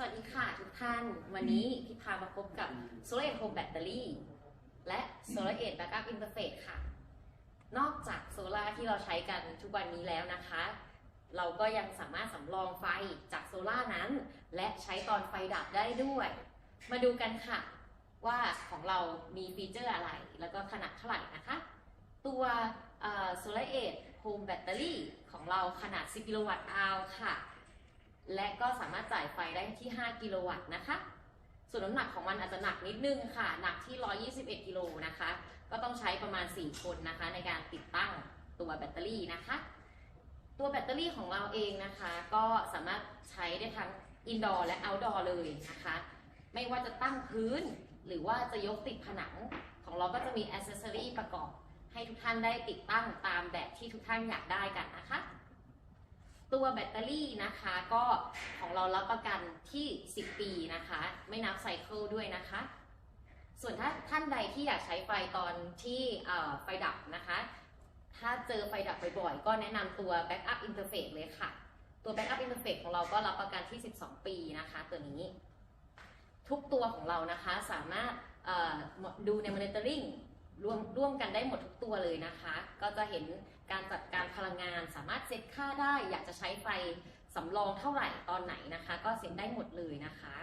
วัสดีค่ะทุกท่าน วันนี้พี่พามาพบกับ Solar Aid Home Battery และ Solar Aid Backup Interface ค่ะ นอกจากโซลาที่เราใช้กันทุกวันนี้แล้วนะคะ เราก็ยังสามารถสำรองไฟจากโซลานั้น และใช้ตอนไฟดับได้ด้วย มาดูกันค่ะ ว่าของเรามีฟีเจอร์อะไร แล้วก็ขนาดเท่าไหร่นะคะ ตัวเอ่อ Solar Aid Home Battery ของเราขนาด 10 กิโลวัตต์อวค่ะ และก็สามารถจ่ายไฟได้ที่ 5 กิโลวัตต์นะคะ ส่วนน้ำหนักของมันอาจจะหนักนิดนึงค่ะ หนักที่ 121 กิโลนะคะ ก็ต้องใช้ประมาณ 4 คนนะคะ ในการติดตั้งตัวแบตเตอรี่นะคะ ตัวแบตเตอรี่ของเราเองนะคะ ก็สามารถใช้ได้ทั้งอินดอร์และเอาท์ดอร์เลยนะคะ ไม่ว่าจะตั้งพื้นหรือว่าจะยกติดผนังของเราก็จะมีอ c เซสซอรีประกอบให้ทุกท่านได้ติดตั้งตามแบบที่ทุกท่านอยากได้กันนะคะ ตัวแบตเตอรี่นะคะก็ของเรารับประกันที่ 10 ปีนะคะ ไม่นับไซเคิลด้วยนะคะ ส่วนถ้าท่านใดที่อยากใช้ไฟตอนที่ไฟดับนะคะ ถ้าเจอไฟดับบ่อยๆก็แนะนำตัว Backup Interface เลยค่ะ ตัว Backup Interface ของเราก็รับประกันที่ 12 ปีนะคะ ตัวนี้ ทุกตัวของเรานะคะสามารถดูใน Monitoring ร่วมร่วมกันได้หมดทุกตัวเลยนะคะ ก็จะเห็นการจัดการพลังงานสามารถ เซตค่าได้ อยากจะใช้ไฟสำรองเท่าไหร่ตอนไหนนะคะ ก็เซ็ตได้หมดเลยนะคะ